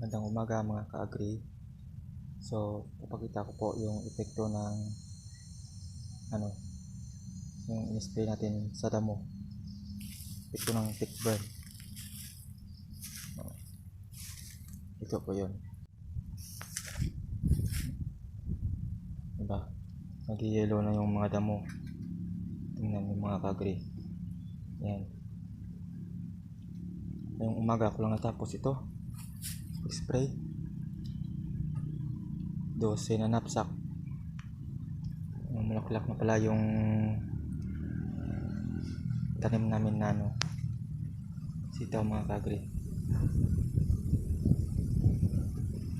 Magandang umaga mga ka-agree. So, papakita ko po yung epekto ng ano, yung in-spray natin sa damo. Epekto ng tick burn. Ito po yun. Diba? Nag-yellow na yung mga damo. Tingnan yung mga ka-agree. Yan. Ngayong umaga ko lang natapos ito. Spray. 12 na knapsack. Mulaklak na pala yung tanim namin na ano. Sitaw mga kagri.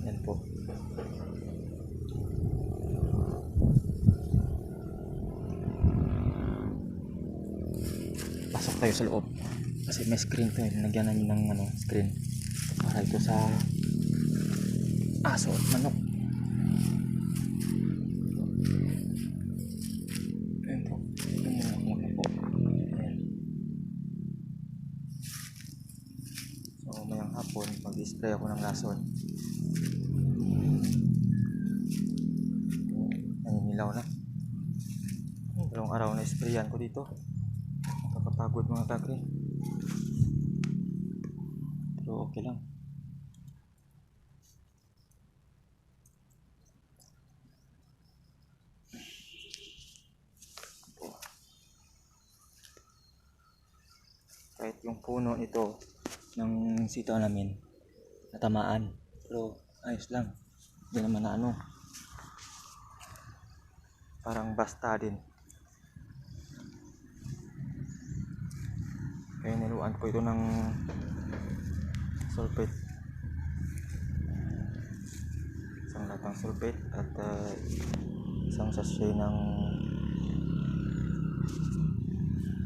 Yan po. Pasok tayo sa loob. Kasi may screen to eh. Nagyan namin ng ano, screen. Para ito sa aso at manok. Ayan po. Po. Ayan. So, mayang hapon, mag-spray ako ng lason. Naninilaw na. Dalawang araw na sprayan ko dito. Nakakapagod mga kagre. Pero okay lang. Kahit yung puno nito ng sitaw namin natamaan pero ayos lang. Hindi naman na ano. Parang basta din. Kaya niluan ko ito ng sulfate. Isang latang sulfate at uh, isang sachet ng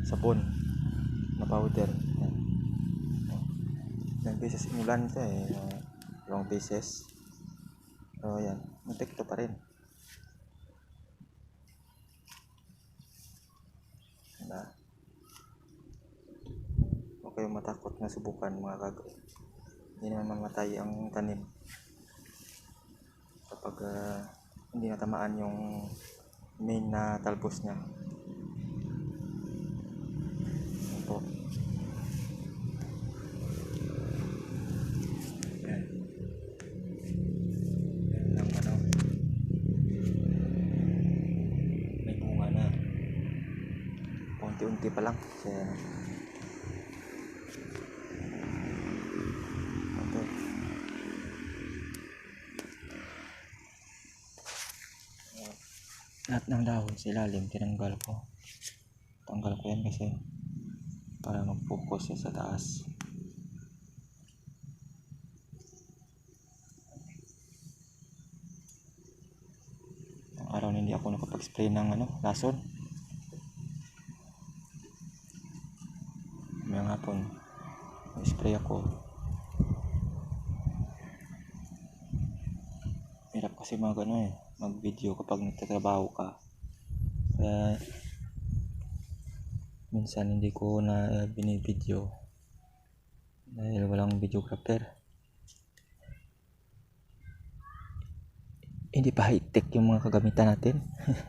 sabon powder. Yan. Ilang beses inulan ito eh. Long beses. So yan. Ito pa rin. Diba? Huwag kayong matakot na subukan mga kagre. Hindi naman mamatay ang tanim. Kapag uh, hindi natamaan yung main na talbos niya. Po. Yan. Yan lang ano. May bunga na. Unti-unti pa lang. Ano. Ito. Lahat ng dahon sa ilalim tinanggal ko. Tanggal ko yan kasi para mag-focus siya sa taas. Ang araw na hindi ako nakapag-spray ng ano, lason. May hapon, spray ako. Hirap kasi mag ano eh, mag-video kapag nagtatrabaho ka. Kaya minsan hindi ko na uh, binibideo. Dahil walang videographer. Hindi pa high tech yung mga kagamitan natin.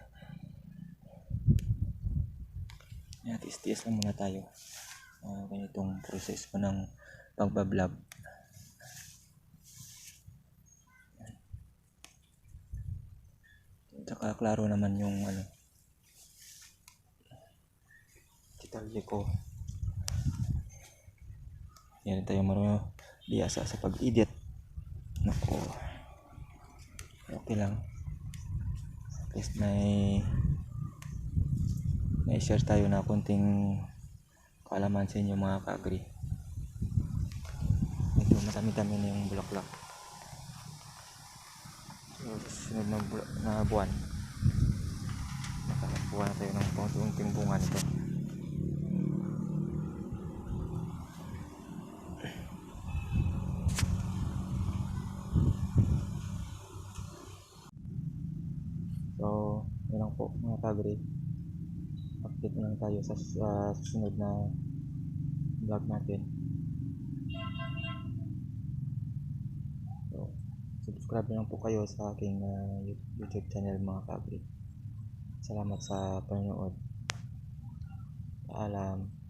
Yan tiis-tiis lang muna tayo. Uh, ganitong proseso ng pagbablog. Tsaka klaro naman yung ano detalye ko. Yan tayo marunong biasa sa pag-edit. Nako. Okay lang. At least may may share tayo na konting kaalaman sa inyo mga ka-agree. Medyo matami-tami na yung bulaklak. Sunod na, bula- na buwan. Nakakuha na tayo ng konting bunga nito. So, yun kagre. Update lang tayo sa, sa susunod na vlog natin. subscribe lang po kayo sa aking ah, YouTube channel mga ka-agri. Salamat sa panonood. Paalam.